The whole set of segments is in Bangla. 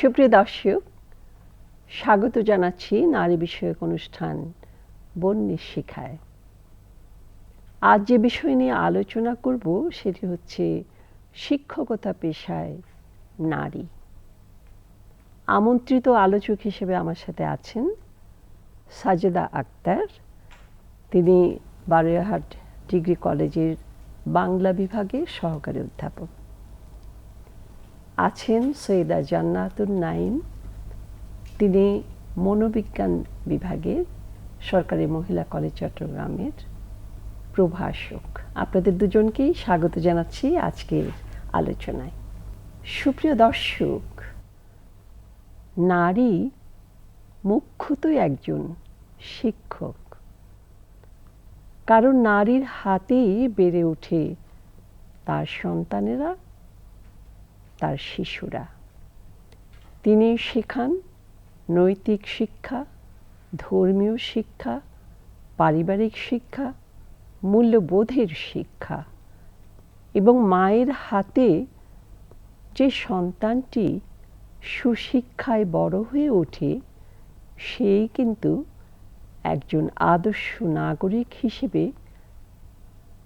সুপ্রিয় দর্শক, স্বাগত জানাচ্ছি নারী বিষয়ক অনুষ্ঠান বন্যের শিখায়। আজ যে বিষয় নিয়ে আলোচনা করব সেটি হচ্ছে শিক্ষকতা পেশায় নারী। আমন্ত্রিত আলোচক হিসেবে আমার সাথে আছেন সাজেদা আক্তার। তিনি বারোয়াহাট ডিগ্রি কলেজের বাংলা বিভাগের সহকারী অধ্যাপক। আছেন সৈয়দা জান্নাতুন নাইম তিনি মনোবিজ্ঞান বিভাগের সরকারি মহিলা কলেজ চট্টগ্রামের প্রভাষক। আপনাদের দুজনকেই স্বাগত জানাচ্ছি আজকের আলোচনায়। সুপ্রিয় দর্শক, নারী মুখ্যতই একজন শিক্ষক। কারণ নারীর হাতেই বেড়ে ওঠে তার সন্তানেরা তার শিশুরা। তিনি শেখান নৈতিক শিক্ষা, ধর্মীয় শিক্ষা, পারিবারিক শিক্ষা, মূল্যবোধের শিক্ষা এবং মায়ের হাতে যে সন্তানটি সুশিক্ষায় বড় হয়ে ওঠে, সেই কিন্তু একজন আদর্শ নাগরিক হিসেবে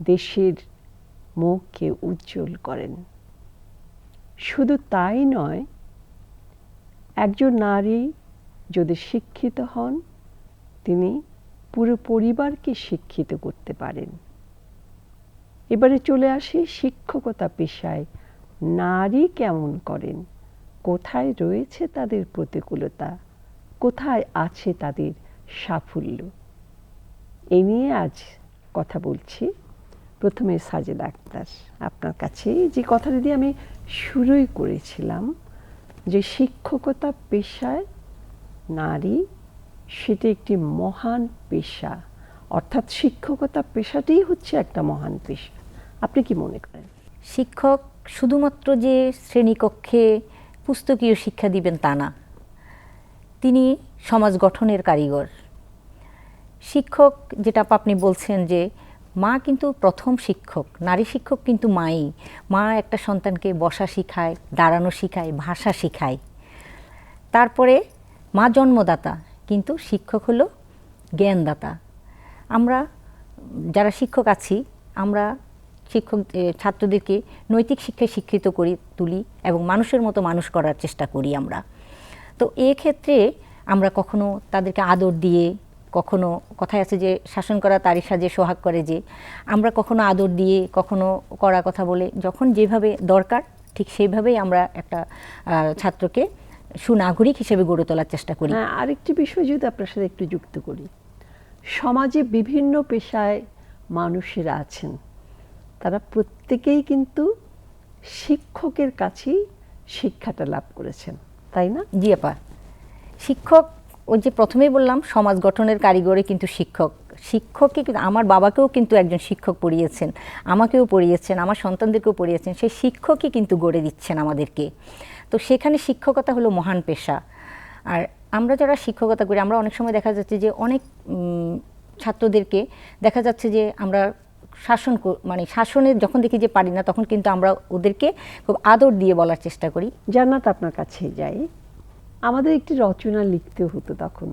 দেশের মুখকে উজ্জ্বল করেন। শুধু তাই নয়, একজন নারী যদি শিক্ষিত হন, তিনি পুরো পরিবারকে শিক্ষিত করতে পারেন। এবারে চলে আসি শিক্ষকতা পেশায়। নারী কেমন করেন? কোথায় রয়েছে তাদের প্রতিকূলতা? কোথায় আছে তাদের সাফল্য? এ নিয়ে আজ কথা বলছি। প্রথমে সাজেদ আক্তার আপনার কাছে যে কথাটা দিয়ে আমি শুরুই করেছিলাম, যে শিক্ষকতা পেশায় নারী সেটি একটি মহান পেশা। অর্থাৎ শিক্ষকতা পেশাটাই হচ্ছে একটা মহান পেশা। আপনি কি মনে করেন? শিক্ষক শুধুমাত্র যে শ্রেণীকক্ষে পুস্তকীয় শিক্ষা দিবেন তা না, তিনি সমাজ গঠনের কারিগর। শিক্ষক যেটা আপনি বলছেন যে মা কিন্তু প্রথম শিক্ষক, নারী শিক্ষক কিন্তু মাই। মা একটা সন্তানকে বসা শিখায়, দাঁড়ানো শিখায়, ভাষা শিখায়। তারপরে মা জন্মদাতা, কিন্তু শিক্ষক হলো জ্ঞানদাতা। আমরা যারা শিক্ষক আছি, আমরা শিক্ষক ছাত্রদেরকে নৈতিক শিক্ষায় শিক্ষিত করি, তুলি এবং মানুষের মতো মানুষ করার চেষ্টা করি আমরা। তো এক্ষেত্রে আমরা কখনো তাদেরকে আদর দিয়ে কখনো কথায় আছে যে শাসন করা তারই সাজে সোহাগ করে যে। আমরা কখনো আদর দিয়ে কখনো করা কথা বলে যখন যেভাবে দরকার ঠিক সেইভাবেই আমরা একটা ছাত্রকে সুনাগরিক হিসেবে গড়ে তোলার চেষ্টা করি। হ্যাঁ আরেকটি বিষয় যদি আপনার সাথে একটু যুক্ত করি। সমাজে বিভিন্ন পেশায় মানুষেরা আছেন। তারা প্রত্যেকেই কিন্তু শিক্ষকের কাছেই শিক্ষাটা লাভ করেছেন। তাই না? জি আপা। শিক্ষক ওই যে প্রথমেই বললাম, সমাজ গঠনের কারিগরে কিন্তু শিক্ষক। শিক্ষককে কিন্তু, আমার বাবাকেও কিন্তু একজন শিক্ষক পড়িয়েছেন, আমাকেও পড়িয়েছেন, আমার সন্তানদেরকেও পড়িয়েছেন, সেই শিক্ষকই কিন্তু গড়ে দিচ্ছেন আমাদেরকে। তো সেখানে শিক্ষকতা হলো মহান পেশা। আর আমরা যারা শিক্ষকতা করি, আমরা অনেক সময় দেখা যাচ্ছে যে অনেক ছাত্রদেরকে দেখা যাচ্ছে যে আমরা শাসন মানে শাসনের যখন দেখি যে পারি না, তখন কিন্তু আমরা ওদেরকে খুব আদর দিয়ে বলার চেষ্টা করি। জান্নাত আপনার কাছে যাই। আমাদের একটি রচনা লিখতে হতো তখন।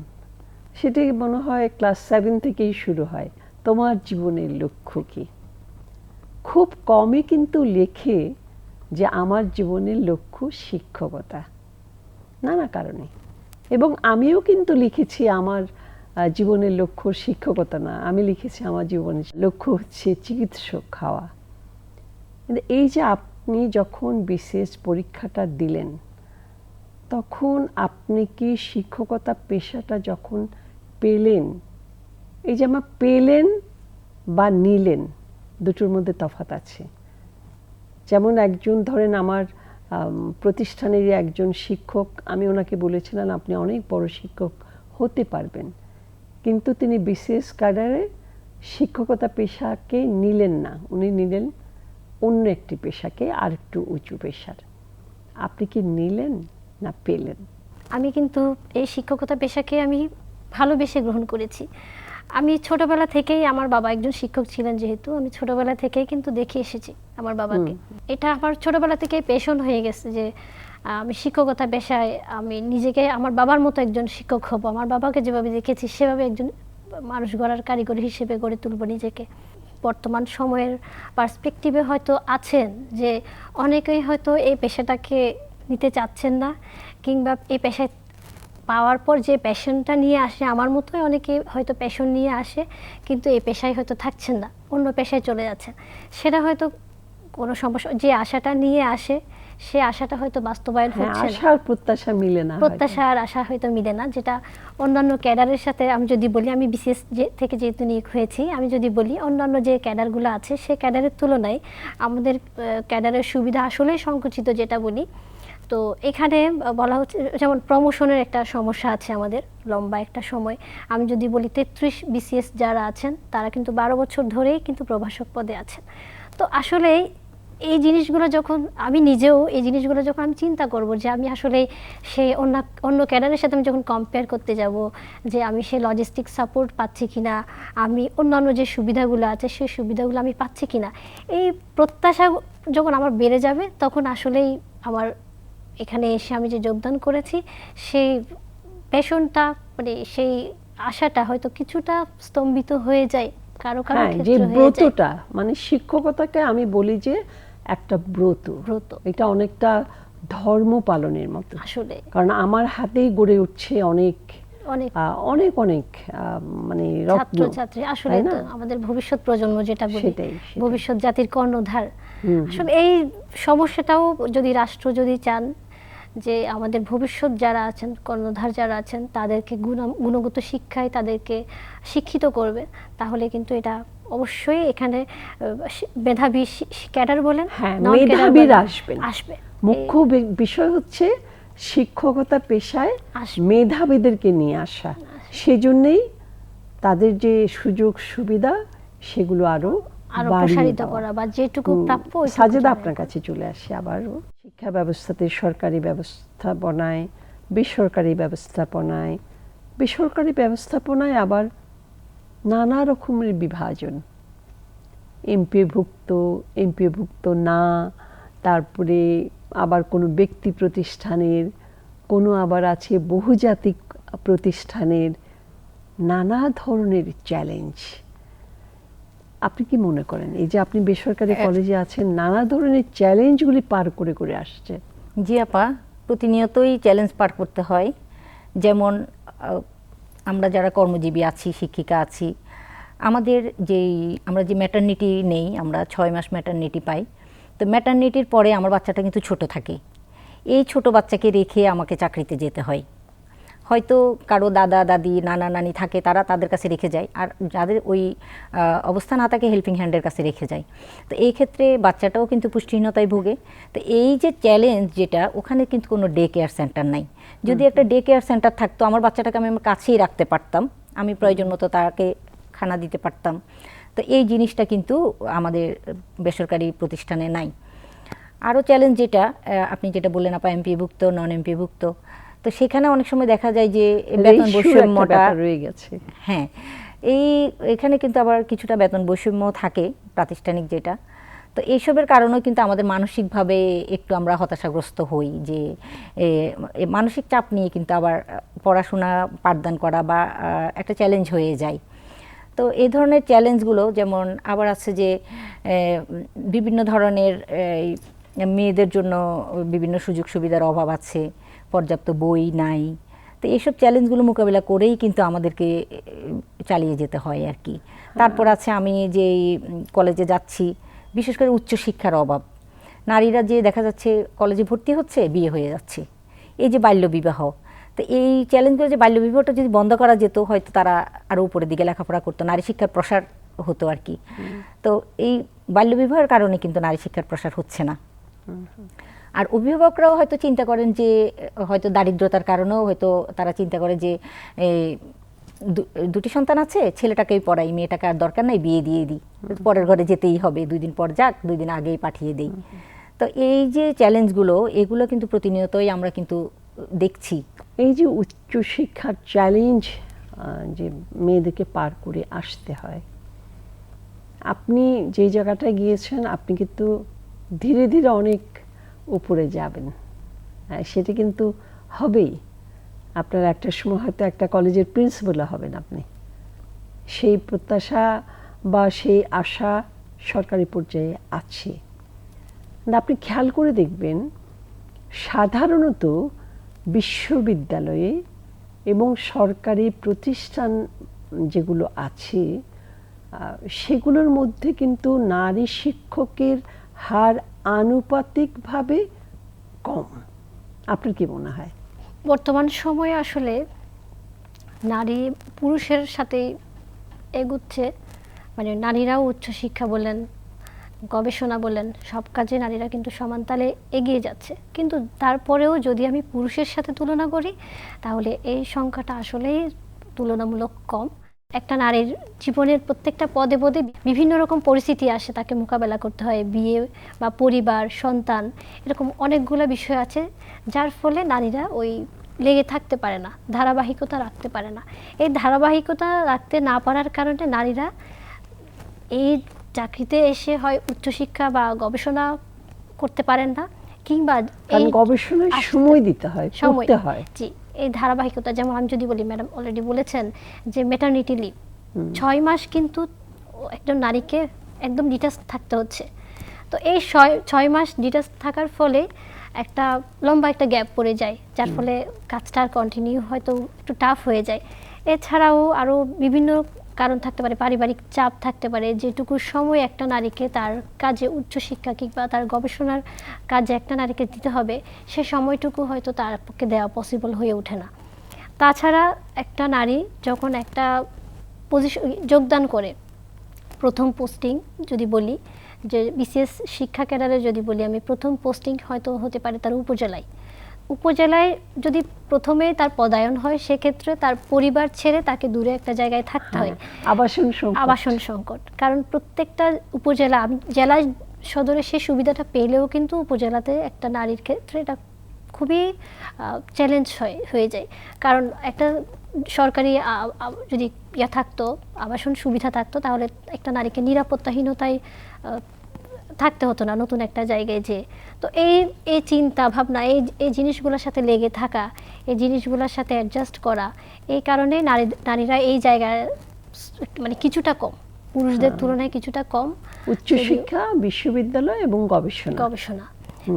সেটি মনে হয় ক্লাস সেভেন থেকেই শুরু হয়। তোমার জীবনের লক্ষ্য কি? খুব কমই কিন্তু লেখে যে আমার জীবনের লক্ষ্য শিক্ষকতা। নানা কারণে। এবং আমিও কিন্তু লিখেছি আমার জীবনের লক্ষ্য শিক্ষকতা না। আমি লিখেছি আমার জীবনের লক্ষ্য হচ্ছে চিকিৎসক খাওয়া কিন্তু এই যে আপনি যখন বিশেষ পরীক্ষাটা দিলেন তখন আপনি কি শিক্ষকতা পেশাটা যখন পেলেন, এই যে আমার পেলেন বা নিলেন, দুটোর মধ্যে তফাত আছে। যেমন একজন ধরেন আমার প্রতিষ্ঠানেরই একজন শিক্ষক, আমি ওনাকে বলেছিলাম, আপনি অনেক বড় শিক্ষক হতে পারবেন। কিন্তু তিনি বিশেষ ক্যাডারে শিক্ষকতা পেশাকে নিলেন না। উনি নিলেন অন্য একটি পেশাকে আর একটু উঁচু পেশার। আপনি কি নিলেন? না পেলেন। আমি কিন্তু এই শিক্ষকতা পেশাকে আমি ভালোবেসে গ্রহণ করেছি। আমি ছোটবেলা থেকেই আমার বাবা একজন শিক্ষক ছিলেন যেহেতু আমি ছোটবেলা থেকেই কিন্তু দেখে এসেছি আমার বাবাকে। এটা আমার ছোটবেলা থেকেই পেশন হয়ে গেছে যে আমি শিক্ষকতা পেশায় আমি নিজেকে আমার বাবার মতো একজন শিক্ষক হব। আমার বাবাকে যেভাবে দেখেছি সেভাবে একজন মানুষ গড়ার কারিগর হিসেবে গড়ে তুলব নিজেকে। বর্তমান সময়ের পার্সপেক্টিভে হয়তো আছেন যে অনেকেই হয়তো এই পেশাটাকে নিতে চাচ্ছেন না কিংবা এই পেশায় পাওয়ার পর যে প্যাশনটা নিয়ে আসে আমার মতোই অনেকে হয়তো প্যাশন নিয়ে আসে কিন্তু এই পেশায় হয়তো থাকছেন না অন্য পেশায় চলে যাচ্ছেন সেটা হয়তো কোনো সমস্যা যে আশাটা নিয়ে আসে সে আশাটা হয়তো বাস্তবায়ন হ্যাঁ হচ্ছে না আশার প্রত্যাশা মিলে না। প্রত্যাশা আর আশা হয়তো মিলে না যেটা অন্যান্য ক্যাডারের সাথে আমি যদি বলি আমি বিসিএস যে থেকে যেহেতু নিয়োগ হয়েছি আমি যদি বলি অন্যান্য যে ক্যাডারগুলো আছে সে ক্যাডারের তুলনায় আমাদের ক্যাডারের সুবিধা আসলেই সংকুচিত যেটা বলি তো এখানে বলা হচ্ছে, যেমন প্রমোশনের একটা সমস্যা আছে আমাদের, লম্বা একটা সময়। আমি যদি বলি তেত্রিশ বিসিএস যারা আছেন, তারা কিন্তু বারো বছর ধরেই কিন্তু প্রভাষক পদে আছেন। তো আসলে এই জিনিসগুলো যখন আমি নিজেও, এই জিনিসগুলো যখন আমি চিন্তা করব যে আমি আসলে সে অন্য অন্য ক্যাডারের সাথে আমি যখন কম্পেয়ার করতে যাব, যে আমি সে লজিস্টিক সাপোর্ট পাচ্ছি কিনা, আমি অন্যান্য যে সুবিধাগুলো আছে, সেই সুবিধাগুলো আমি পাচ্ছি কিনা, এই প্রত্যাশা যখন আমার বেড়ে যাবে, তখন আসলেই আমার এখানে এসে আমি যে যোগদান করেছি সেই প্যাশনটা মানে সেই আশাটা হয়তো কিছুটা স্তম্ভিত হয়ে যায় কারও কারও হ্যাঁ যে ব্রতটা মানে শিক্ষকতাকে আমি বলি যে একটা ব্রত। ব্রত। এটা অনেকটা ধর্ম পালনের মতো। আসলে। কারণ আমার হাতেই গড়ে উঠছে অনেক অনেক অনেক মানে ছাত্র ছাত্রী আসলে তো আমাদের ভবিষ্যৎ প্রজন্ম যেটা বলি। ভবিষ্যৎ জাতির কর্ণধার। আসলে এই সমস্যাটাও যদি রাষ্ট্র যদি চান যে আমাদের ভবিষ্যৎ যারা আছেন কর্ণধার যারা আছেন তাদেরকে গুণগত শিক্ষায় তাদেরকে শিক্ষিত করবে তাহলে কিন্তু এটা অবশ্যই এখানে মেধাবী ক্যাডার বলেন হ্যাঁ, মেধাবীরা আসবেন। আসবে মুখ্য বিষয় হচ্ছে শিক্ষকতা পেশায়। মেধাবীদেরকে নিয়ে আসা। সেজন্যই তাদের যে সুযোগ সুবিধা সেগুলো আরও প্রসারিত। করা বা যেটুকু প্রাপ্য সাজেদা আপনার কাছে চলে আসে আবারও। শিক্ষা ব্যবস্থাতে সরকারি ব্যবস্থাপনায় বেসরকারি ব্যবস্থাপনায় বেসরকারি ব্যবস্থাপনায় আবার নানা রকমের বিভাজন। এমপিভুক্ত এমপিভুক্ত না তারপরে আবার কোনো ব্যক্তি প্রতিষ্ঠানের কোনো আবার আছে বহুজাতিক প্রতিষ্ঠানের নানা ধরনের চ্যালেঞ্জ আপনি কি মনে করেন? এই যে আপনি বেসরকারি কলেজে আছেন নানা ধরনের চ্যালেঞ্জগুলি পার করে করে আসছে। জি আপা প্রতিনিয়তই চ্যালেঞ্জ পার করতে হয়। যেমন আমরা যারা কর্মজীবী আছি শিক্ষিকা আছি আমাদের যেই আমরা যে ম্যাটারনিটি নেই আমরা ছয় মাস ম্যাটারনিটি পাই। তো ম্যাটারনিটির পরে আমার বাচ্চাটা কিন্তু ছোট থাকে। এই ছোট বাচ্চাকে রেখে আমাকে চাকরিতে যেতে হয়। হয়তো কারও দাদা দাদি নানা নানি থাকে তারা তাদের কাছে রেখে যায় আর যাদের ওই অবস্থা না থাকে হেল্পিং হ্যান্ডের কাছে রেখে যায়। তো এই ক্ষেত্রে বাচ্চাটাও কিন্তু পুষ্টিহীনতায় ভোগে। তো এই যে চ্যালেঞ্জ যেটা ওখানে কিন্তু কোনো ডে কেয়ার সেন্টার নাই। যদি একটা ডে কেয়ার সেন্টার থাকতো আমার বাচ্চাটাকে আমি আমার কাছেই রাখতে পারতাম। আমি প্রয়োজন মতো তাকে খানা দিতে পারতাম। তো এই জিনিসটা কিন্তু আমাদের বেসরকারি প্রতিষ্ঠানে নাই। আরও চ্যালেঞ্জ যেটা আপনি যেটা বললেন আপা এমপিভুক্ত নন এমপিভুক্ত তো সেখানে অনেক সময় দেখা যায় যে বেতন বৈষম্যটা রয়ে গেছে। হ্যাঁ এই এখানে কিন্তু আবার কিছুটা বেতন বৈষম্য থাকে প্রাতিষ্ঠানিক যেটা। তো এইসবের কারণেও কিন্তু আমাদের মানসিকভাবে একটু আমরা হতাশাগ্রস্ত হই যে মানসিক চাপ নিয়ে কিন্তু আবার পড়াশোনা পাঠদান করা বা একটা চ্যালেঞ্জ হয়ে যায়। তো এই ধরনের চ্যালেঞ্জগুলো যেমন আবার আছে যে বিভিন্ন ধরনের এই, মেয়েদের জন্য বিভিন্ন সুযোগ সুবিধার অভাব আছে পর্যাপ্ত বই নাই। তো এইসব চ্যালেঞ্জগুলো মোকাবিলা করেই কিন্তু আমাদেরকে চালিয়ে যেতে হয় আর কি। তারপর আছে আমি যে কলেজে যাচ্ছি বিশেষ করে উচ্চশিক্ষার অভাব। নারীরা যে দেখা যাচ্ছে কলেজে ভর্তি হচ্ছে বিয়ে হয়ে যাচ্ছে। এই যে বাল্যবিবাহ তো এই চ্যালেঞ্জগুলো যে বাল্যবিবাহটা যদি বন্ধ করা যেত হয়তো তারা আরও উপরের দিকে লেখাপড়া করতো। নারী শিক্ষার প্রসার হতো আর কি। তো এই বাল্যবিবাহের কারণে কিন্তু নারী শিক্ষার প্রসার হচ্ছে না। আর অভিভাবকরাও হয়তো চিন্তা করেন যে হয়তো দারিদ্রতার কারণেও হয়তো তারা চিন্তা করে যে দুটি সন্তান আছে ছেলেটাকেই পড়াই মেয়েটাকে আর দরকার নাই বিয়ে দিয়ে দিই। পরের ঘরে যেতেই হবে দুই দিন পর যাক দুই দিন আগেই পাঠিয়ে দেই। তো এই যে চ্যালেঞ্জগুলো এগুলো কিন্তু প্রতিনিয়তই আমরা কিন্তু দেখছি। এই যে উচ্চশিক্ষার চ্যালেঞ্জ যে মেয়েদেরকে পার করে আসতে হয়, আপনি যে জায়গাটায় গিয়েছেন, আপনি কিন্তু ধীরে ধীরে অনেক উপরে যাবেন। সেটা কিন্তু হবেই। আপনার একটা সময় হয়তো একটা কলেজের প্রিন্সিপালও হবেন আপনি। সেই প্রত্যাশা বা সেই আশা সরকারি পর্যায়ে আছে। আপনি খেয়াল করে দেখবেন, সাধারণত বিশ্ববিদ্যালয়ে এবং সরকারি প্রতিষ্ঠান যেগুলো আছে সেগুলোর মধ্যে কিন্তু নারী শিক্ষকের হার আনুপাতিকভাবে কম। আপনার কি মনে হয়? বর্তমান সময়ে আসলে নারী পুরুষের সাথে এগুচ্ছে। মানে নারীরাও উচ্চশিক্ষা বলেন গবেষণা বলেন, সব কাজে নারীরা কিন্তু সমান তালে এগিয়ে যাচ্ছে। কিন্তু তারপরেও যদি আমি পুরুষের সাথে তুলনা করি, তাহলে এই সংখ্যাটা আসলেই তুলনামূলক কম। একটা নারীর জীবনের প্রত্যেকটা পদে পদে বিভিন্ন রকম পরিস্থিতি আসে, তাকে মোকাবেলা করতে হয়, বিয়ে বা পরিবার, সন্তান, এরকম অনেকগুলো বিষয় আছে, যার ফলে নারীরা ওই লেগে থাকতে পারে না, ধারাবাহিকতা রাখতে পারে না। এই ধারাবাহিকতা রাখতে না পারার কারণে নারীরা এই চাকরিতে এসে হয় উচ্চশিক্ষা বা গবেষণা করতে পারেন না কিংবা কারণ গবেষণায় সময় দিতে হয় সময়। পড়তে হয়। জি এই ধারাবাহিকতা যেমন আমি যদি বলি ম্যাডাম অলরেডি বলেছেন যে মেটার্নিটি লিভ ছয় মাস কিন্তু একজন নারীকে একদম ডিটাচ থাকতে হচ্ছে। তো এই ছয় ছয় মাস ডিটাচ থাকার ফলে একটা লম্বা একটা গ্যাপ পড়ে যায় যার ফলে কাজটা আর কন্টিনিউ হয়তো একটু টাফ হয়ে যায়। এছাড়াও আরও বিভিন্ন কারণ থাকতে পারে, পারিবারিক চাপ থাকতে পারে, যেটুকু সময় একটা নারীকে তার কাজে উচ্চশিক্ষা কিংবা তার গবেষণার কাজে একটা নারীকে দিতে হবে, সে সময়টুকু হয়তো তার পক্ষে দেওয়া পসিবল হয়ে ওঠে না। তাছাড়া একটা নারী যখন একটা পজিশন যোগদান করে, প্রথম পোস্টিং যদি বলি, যে বিসিএস শিক্ষা ক্যাডারে যদি বলি আমি, প্রথম পোস্টিং হয়তো হতে পারে তার উপজেলায়। উপজেলায় যদি প্রথমে তার পদায়ন হয় সেক্ষেত্রে তার পরিবার ছেড়ে তাকে দূরে একটা জায়গায় থাকতে হয়। হ্যাঁ, আবাসন আবাসন সংকট। কারণ প্রত্যেকটা উপজেলা আমি জেলা সদরে সে সুবিধাটা পেলেও কিন্তু উপজেলাতে একটা নারীর ক্ষেত্রে এটা খুবই চ্যালেঞ্জ হয় হয়ে যায়। কারণ একটা সরকারি যদি ইয়া থাকতো আবাসন সুবিধা থাকতো তাহলে একটা নারীকে নিরাপত্তাহীনতায় থাকতে হতো না নতুন একটা জায়গায় যে। তো এই এই চিন্তা ভাবনা এই এই জিনিসগুলোর সাথে লেগে থাকা এই জিনিসগুলোর সাথে অ্যাডজাস্ট করা এই কারণে নারী নারীরা এই জায়গায় মানে কিছুটা কম। পুরুষদের তুলনায় কিছুটা কম। উচ্চশিক্ষা বিশ্ববিদ্যালয় এবং গবেষণা। গবেষণা।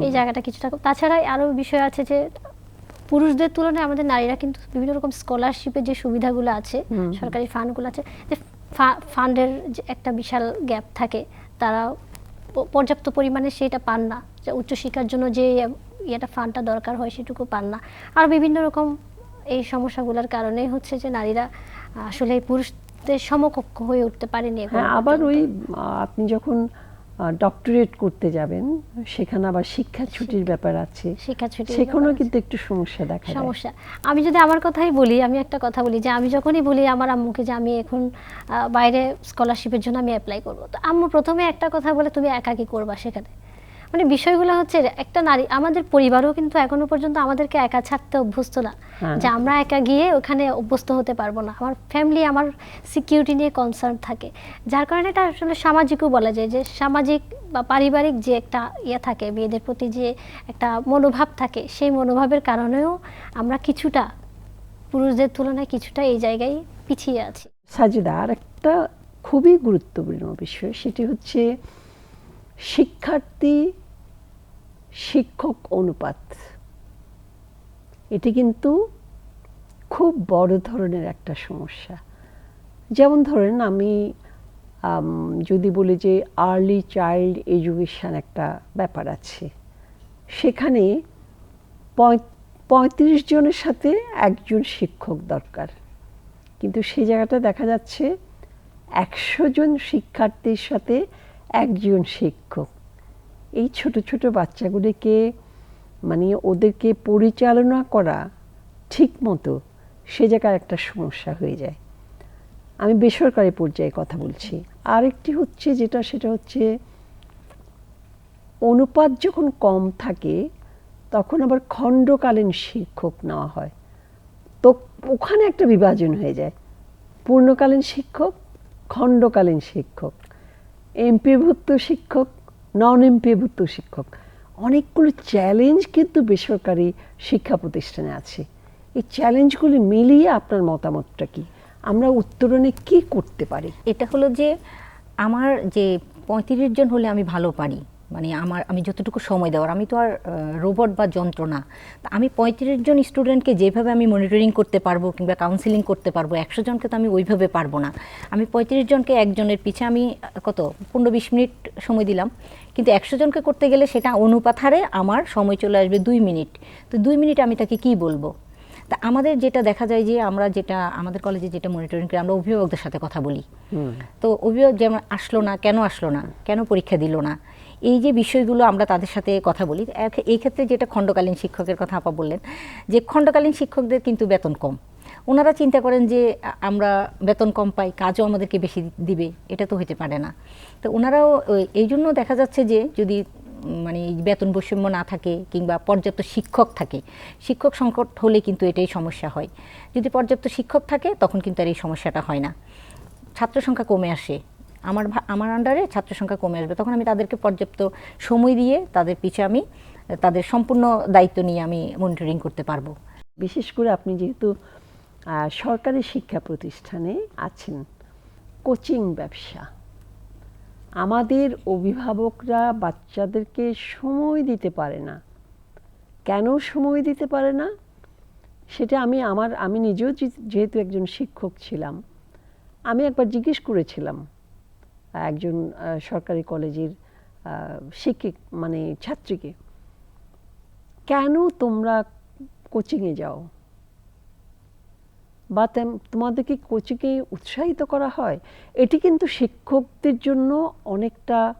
এই জায়গাটা কিছুটা কম। তাছাড়া আরও বিষয় আছে যে পুরুষদের তুলনায় আমাদের নারীরা কিন্তু বিভিন্ন রকম স্কলারশিপের যে সুবিধাগুলো আছে সরকারি ফান্ডগুলো আছে যে ফান্ডের যে একটা বিশাল গ্যাপ থাকে তারা পর্যাপ্ত পরিমাণে সেটা পান না। যে উচ্চশিক্ষার জন্য যে ইয়েটা ফান্ডটা দরকার হয় সেটুকু পান না। আর বিভিন্ন রকম এই সমস্যাগুলোর কারণে হচ্ছে যে নারীরা আসলে পুরুষদের সমকক্ষ হয়ে উঠতে পারেনি এখনও হ্যাঁ আবার ওই আপনি যখন ডক্টরেট করতে যাবেন সেখানে আবার শিক্ষা ছুটির ব্যাপার আছে। শিক্ষা ছুটি সেখানেও কিন্তু একটু সমস্যা দেখা যায় সমস্যা। আমি যদি আমার কথাই বলি আমি একটা কথা বলি যে আমি যখনই বলি আমার আম্মুকে যে আমি এখন বাইরে স্কলারশিপের জন্য আমি অ্যাপ্লাই করব। তো আম্মু প্রথমে একটা কথা বলে তুমি একা কি করবা সেখানে। মানে বিষয়গুলো হচ্ছে একটা নারী আমাদের পরিবারও কিন্তু এখনও পর্যন্ত আমাদেরকে একা ছাড়তে অভ্যস্ত না। হ্যাঁ। যে আমরা একা গিয়ে ওখানে অভ্যস্ত হতে পারব না। আমার ফ্যামিলি আমার সিকিউরিটি নিয়ে কনসার্ন থাকে। যার কারণে এটা আসলে সামাজিকও বলা যায় যে সামাজিক বা পারিবারিক যে একটা ইয়ে থাকে মেয়েদের প্রতি যে একটা মনোভাব থাকে সেই মনোভাবের কারণেও আমরা কিছুটা পুরুষদের তুলনায় কিছুটা এই জায়গায় পিছিয়ে আছি। সাজিদা আর একটা খুবই গুরুত্বপূর্ণ বিষয় সেটি হচ্ছে শিক্ষার্থী শিক্ষক অনুপাত। এটি কিন্তু খুব বড় ধরনের একটা সমস্যা। যেমন ধরেন আমি যদি বলি যে আর্লি চাইল্ড এডুকেশন একটা ব্যাপার আছে। সেখানে পঁয়- পঁয়ত্রিশ জনের সাথে একজন শিক্ষক দরকার। কিন্তু সেই জায়গাটা দেখা যাচ্ছে একশো জন শিক্ষার্থীর সাথে একজন শিক্ষক। এই ছোট ছোট বাচ্চাগুলিকে মানে ওদেরকে পরিচালনা করা ঠিক মতো সে জায়গায় একটা সমস্যা হয়ে যায়। আমি বেসরকারি পর্যায়ে কথা বলছি। আরেকটি হচ্ছে যেটা, সেটা হচ্ছে অনুপাত যখন কম থাকে, তখন আবার খণ্ডকালীন শিক্ষক নেওয়া হয়। তো ওখানে একটা বিভাজন হয়ে যায়। পূর্ণকালীন শিক্ষক, খণ্ডকালীন শিক্ষক, এমপিভুক্ত শিক্ষক নন এমপিভুক্ত শিক্ষক অনেকগুলো চ্যালেঞ্জ কিন্তু বেসরকারি শিক্ষা প্রতিষ্ঠানে আছে। এই চ্যালেঞ্জগুলি মিলিয়ে আপনার মতামতটা কি? আমরা উত্তরণে কি করতে পারি? এটা হলো যে, আমার যে পঁয়ত্রিশ জন হলে আমি ভালো পারি। মানে আমার আমি যতটুকু সময় দেওয়ার আমি তো আর রোবট বা যন্ত্র না তা আমি পঁয়ত্রিশ জন স্টুডেন্টকে যেভাবে আমি মনিটরিং করতে পারব কিংবা কাউন্সিলিং করতে পারব একশো জনকে তো আমি ওইভাবে পারব না। আমি পঁয়ত্রিশ জনকে একজনের পিছে আমি কত পনেরো বিশ মিনিট সময় দিলাম। কিন্তু একশো জনকে করতে গেলে সেটা অনুপাত হারে আমার সময় চলে আসবে দুই মিনিট। তো দুই মিনিট আমি তাকে কি বলব? তা আমাদের যেটা দেখা যায় যে আমরা যেটা আমাদের কলেজে যেটা মনিটরিং করি আমরা অভিভাবকদের সাথে কথা বলি। তো অভিভাবক যেমন আসলো না কেন আসলো না? কেন পরীক্ষা দিল না? এই যে বিষয়গুলো আমরা তাদের সাথে কথা বলি এই ক্ষেত্রে যেটা খণ্ডকালীন শিক্ষকের কথা আপা বললেন, যে খণ্ডকালীন শিক্ষকদের কিন্তু বেতন কম। ওনারা চিন্তা করেন যে, আমরা বেতন কম পাই, কাজও আমাদেরকে বেশি দিবে, এটা তো হতে পারে না। তো ওনারাও এই জন্য দেখা যাচ্ছে যে, যদি মানে বেতন বৈষম্য না থাকে কিংবা পর্যাপ্ত শিক্ষক থাকে, শিক্ষক সংকট হলে কিন্তু এটাই সমস্যা হয়। যদি পর্যাপ্ত শিক্ষক থাকে, তখন কিন্তু আর এই সমস্যাটা হয় না। ছাত্র সংখ্যা কমে আসে আমার আমার আন্ডারে ছাত্র সংখ্যা কমে আসবে। তখন আমি তাদেরকে পর্যাপ্ত সময় দিয়ে তাদের পিছে আমি, তাদের সম্পূর্ণ দায়িত্ব নিয়ে আমি মনিটরিং করতে পারব। বিশেষ করে আপনি যেহেতু সরকারি শিক্ষা প্রতিষ্ঠানে আছেন, কোচিং ব্যবসা, আমাদের অভিভাবকরা বাচ্চাদেরকে সময় দিতে পারে না। কেন সময় দিতে পারে না? সেটা আমি আমার, আমি নিজেও যেহেতু একজন শিক্ষক ছিলাম, আমি একবার জিজ্ঞেস করেছিলাম একজন সরকারি কলেজের শিক্ষিক মানে ছাত্রীকে। কেন তোমরা কোচিংয়ে যাও? বা তেম- তোমাদেরকে কোচিংয়ে উৎসাহিত করা হয়? এটি কিন্তু শিক্ষকদের জন্য অনেকটা,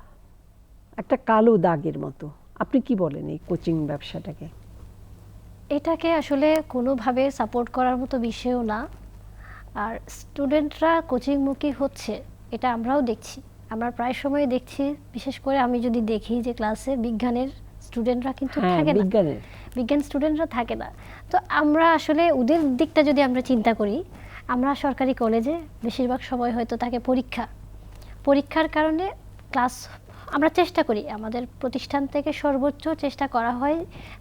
একটা কালো দাগের মতো। আপনি কি বলেন এই কোচিং ব্যবসাটাকে? এটাকে আসলে কোনোভাবে সাপোর্ট করার মতো বিষয়ও না। আর স্টুডেন্টরা কোচিংমুখী হচ্ছে। এটা আমরাও দেখছি। আমরা প্রায় সময় দেখছি বিশেষ করে আমি যদি দেখি যে ক্লাসে বিজ্ঞানের স্টুডেন্টরা কিন্তু হ্যাঁ থাকে না। বিজ্ঞান স্টুডেন্টরা থাকে না। তো আমরা আসলে ওদের দিকটা যদি আমরা চিন্তা করি আমরা সরকারি কলেজে বেশিরভাগ সময় হয়তো তাকে পরীক্ষা। পরীক্ষার কারণে ক্লাস আমরা চেষ্টা করি, আমাদের প্রতিষ্ঠান থেকে সর্বোচ্চ চেষ্টা করা হয়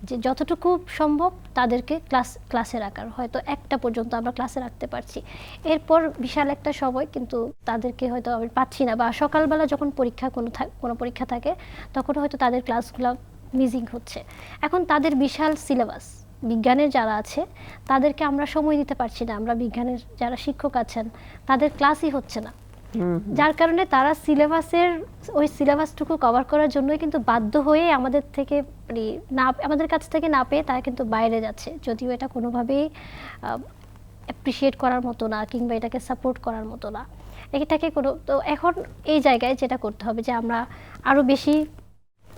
যে যতটুকু সম্ভব তাদেরকে ক্লাস, ক্লাসে রাখার। হয়তো একটা পর্যন্ত আমরা ক্লাসে রাখতে পারছি। এরপর বিশাল একটা সময় কিন্তু তাদেরকে হয়তো আমি পাচ্ছি না বা সকালবেলা যখন পরীক্ষা কোনো কোনো পরীক্ষা থাকে, তখন হয়তো তাদের ক্লাসগুলো মিসিং হচ্ছে। এখন তাদের বিশাল সিলেবাস, বিজ্ঞানের যারা আছে, তাদেরকে আমরা সময় দিতে পারছি না। আমরা বিজ্ঞানের যারা শিক্ষক আছেন, তাদের ক্লাসই হচ্ছে না। যার কারণে তারা সিলেবাসের ওই সিলেবাসটুকু কভার করার জন্যই কিন্তু বাধ্য হয়ে আমাদের থেকে মানে না, আমাদের কাছ থেকে না পেয়ে তারা কিন্তু বাইরে যাচ্ছে। যদিও এটা কোনোভাবেই অ্যাপ্রিসিয়েট করার মতো না কিংবা এটাকে সাপোর্ট করার মতো না। এটাকে কোনো, তো এখন এই জায়গায় যেটা করতে হবে যে আমরা আরও বেশি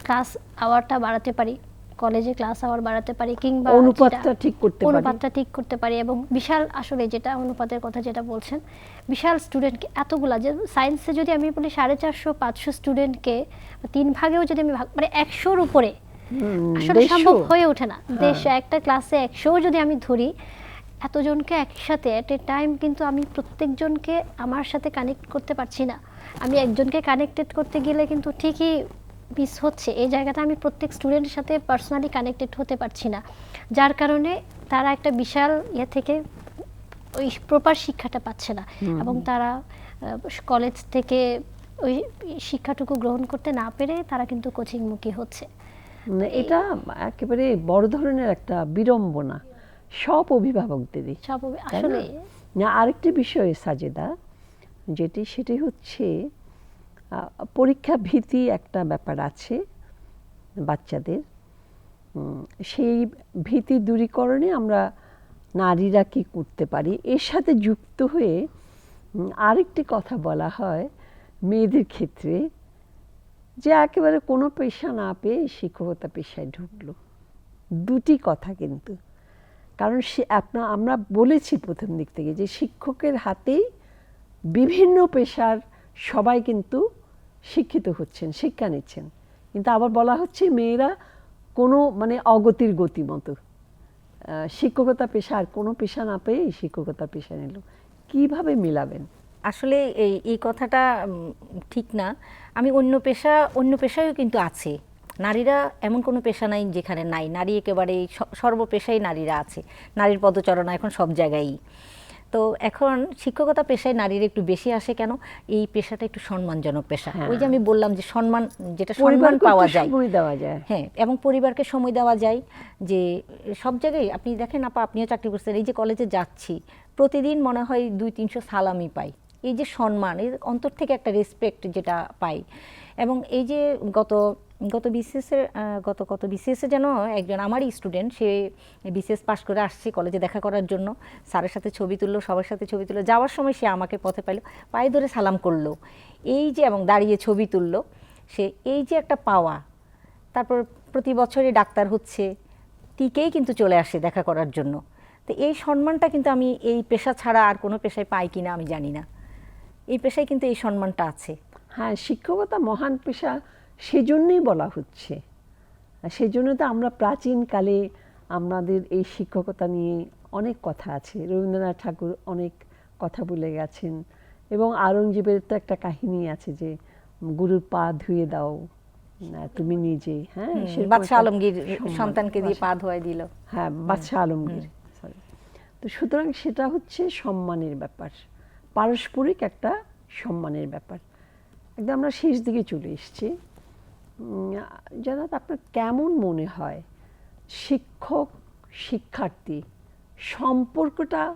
ক্লাস আওয়ারটা বাড়াতে পারি। কলেজে ক্লাস আওয়ার বাড়াতে পারি কিংবা অনুপাতটা ঠিক করতে পারি। অনুপাতটা ঠিক করতে পারি এবং বিশাল আসলে যেটা অনুপাতের কথা যেটা বলছেন বিশাল স্টুডেন্টকে এতগুলা যে সায়েন্সে যদি আমি বলি সাড়ে চারশো পাঁচশো স্টুডেন্টকে তিন ভাগেও যদি আমি ভাগ মানে একশোর উপরে আসলে সম্ভব হয়ে ওঠে না। দেড়শো একটা ক্লাসে একশোও যদি আমি ধরি এতজনকে একসাথে অ্যাট এ টাইম কিন্তু আমি প্রত্যেকজনকে আমার সাথে কানেক্ট করতে পারছি না। আমি একজনকে কানেক্টেড করতে গেলে কিন্তু ঠিকই মিস হচ্ছে এই জায়গাটা আমি প্রত্যেক স্টুডেন্টের সাথে পার্সোনালি কানেক্টেড হতে পারছি না। যার কারণে তারা একটা বিশাল ইয়ে থেকে ওই প্রপার শিক্ষাটা পাচ্ছে না। এবং তারা কলেজ থেকে ওই শিক্ষাটুকু গ্রহণ করতে না পেরে তারা কিন্তু কোচিংমুখী হচ্ছে। মানে এটা একেবারে বড় ধরনের একটা বিড়ম্বনা। সব অভিভাবকদেরই সব আসলে না আরেকটি বিষয় সাজেদা যেটি সেটি হচ্ছে পরীক্ষা ভীতি একটা ব্যাপার আছে বাচ্চাদের। সেই ভীতি দূরীকরণে আমরা নারীরা কি করতে পারি? এর সাথে যুক্ত হয়ে আরেকটি কথা বলা হয় মেয়েদের ক্ষেত্রে যে একেবারে কোনো পেশা না পেয়ে শিক্ষকতা পেশায় ঢুকলো। দুটি কথা কিন্তু। কারণ সে আপনার আমরা বলেছি প্রথম দিক থেকে যে শিক্ষকের হাতেই বিভিন্ন পেশার সবাই কিন্তু শিক্ষিত হচ্ছেন, শিক্ষা নিচ্ছেন। কিন্তু আবার বলা হচ্ছে মেয়েরা কোনো মানে অগতির গতি মতো। শিক্ষকতা পেশা আর কোনো পেশা না পেয়ে শিক্ষকতা পেশা নিল। কীভাবে মিলাবেন? আসলে এই এই কথাটা ঠিক না। আমি অন্য পেশা, অন্য পেশায়ও কিন্তু আছে। নারীরা এমন কোনো পেশা নাই যেখানে নাই। নারী একেবারে স- সর্বপেশায় নারীরা আছে। নারীর পদচারণা এখন সব জায়গায়ই। তো এখন শিক্ষকতা পেশায় নারীর একটু বেশি আসে কেন? এই পেশাটা একটু সম্মানজনক পেশা। হ্যাঁ। ওই যে আমি বললাম যে সম্মান যেটা সম্মান পাওয়া যায়। সময় দেওয়া যায়। হ্যাঁ এবং পরিবারকে সময় দেওয়া যায় যে সব জায়গায় আপনি দেখেন আপা আপনিও চাকরি করছেন এই যে কলেজে যাচ্ছি প্রতিদিন মনে হয় দুই তিনশো সালামি পাই। এই যে সম্মান এর অন্তর থেকে একটা রেসপেক্ট যেটা পাই। এবং এই যে গত গত বিসিএসের গত কত বিসিএসে যেন একজন আমারই স্টুডেন্ট সে বিসিএস পাশ করে আসছে কলেজে দেখা করার জন্য। স্যারের সাথে ছবি তুললো, সবার সাথে ছবি তুললো। যাওয়ার সময় সে আমাকে পথে পাইলো, পায়ে ধরে সালাম করল। এই যে, এবং দাঁড়িয়ে ছবি তুললো, সে এই যে একটা পাওয়া, তারপর প্রতি বছরই ডাক্তার হচ্ছে, টিকেই কিন্তু চলে আসে দেখা করার জন্য। তো এই সম্মানটা কিন্তু আমি, এই পেশা ছাড়া আর কোনো পেশায় পাই কিনা আমি জানি না। এই পেশায় কিন্তু এই সম্মানটা আছে। হ্যাঁ শিক্ষকতা মহান পেশা। সেজন্যই বলা হচ্ছে। সেজন্য তো আমরা প্রাচীনকালে আমাদের এই শিক্ষকতা নিয়ে অনেক কথা আছে। রবীন্দ্রনাথ ঠাকুর অনেক কথা বলে গেছেন এবং আওরঙ্গজেবের তো একটা কাহিনী আছে যে গুরুর পা ধুয়ে দাও তুমি নিজে। হ্যাঁ বাদশাহ আলমগীর সন্তানকে দিয়ে পা ধোয়াই দিল। হ্যাঁ বাদশাহ আলমগীর তো সুতরাং সেটা হচ্ছে সম্মানের ব্যাপার। পারস্পরিক একটা সম্মানের ব্যাপার। একদম আমরা শেষ দিকে চলে এসেছি। জানাত আপনার কেমন মনে হয়? শিক্ষক, শিক্ষার্থী, সম্পর্কটা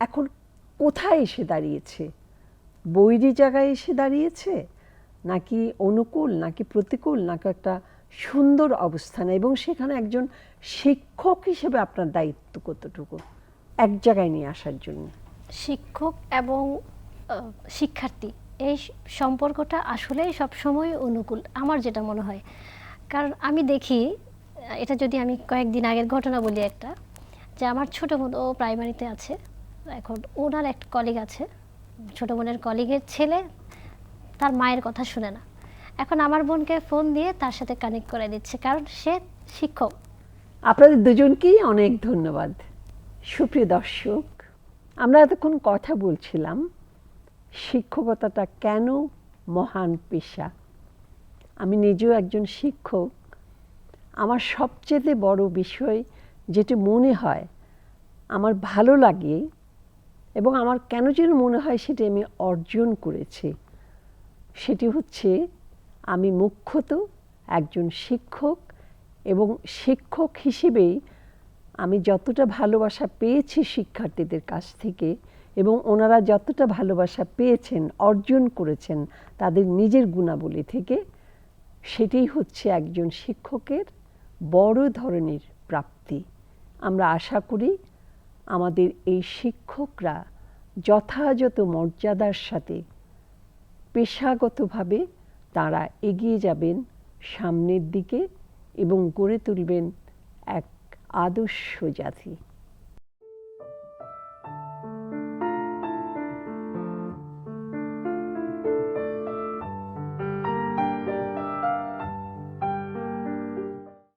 এখন কোথায় এসে দাঁড়িয়েছে? বৈরী জায়গায় এসে দাঁড়িয়েছে? নাকি অনুকূল, নাকি প্রতিকূল, নাকি একটা সুন্দর অবস্থানে? এবং সেখানে একজন শিক্ষক হিসেবে আপনার দায়িত্ব কতটুকু? এক জায়গায় নিয়ে আসার জন্য। শিক্ষক এবং শিক্ষার্থী। এই সম্পর্কটা আসলেই সবসময় অনুকূল, আমার যেটা মনে হয়। কারণ আমি দেখি এটা যদি আমি কয়েকদিন আগের ঘটনা বলি একটা, যে আমার ছোটো বোন, ও প্রাইমারিতে আছে, এখন ওনার একটা কলিগ আছে, ছোটো বোনের কলিগের ছেলে, তার মায়ের কথা শুনে না। এখন আমার বোনকে ফোন দিয়ে তার সাথে কানেক্ট করে দিচ্ছে, কারণ সে শিক্ষক। আপনাদের দুজনকেই অনেক ধন্যবাদ। সুপ্রিয় দর্শক, আমরা এতক্ষণ কথা বলছিলাম। শিক্ষকতাটা কেন মহান পেশা? আমি নিজেও একজন শিক্ষক। আমার সবচেয়ে বড় বিষয় যেটি মনে হয়, আমার ভালো লাগে এবং আমার কেন যেন মনে হয় সেটি আমি অর্জন করেছি। সেটি হচ্ছে, আমি মুখ্যত একজন শিক্ষক এবং শিক্ষক হিসেবেই আমি যতটা ভালোবাসা পেয়েছি শিক্ষার্থীদের কাছ থেকে এবং ওনারা যতটা ভালোবাসা পেয়েছেন, অর্জন করেছেন, তাদের নিজের গুণাবলী থেকে, সেটাই হচ্ছে একজন শিক্ষকের বড় ধরনের প্রাপ্তি। আমরা আশা করি আমাদের এই শিক্ষকরা যথাযথ মর্যাদার সাথে পেশাগতভাবে তারা এগিয়ে যাবেন সামনের দিকে এবং গড়ে তুলবেন এক আদর্শ জাতি।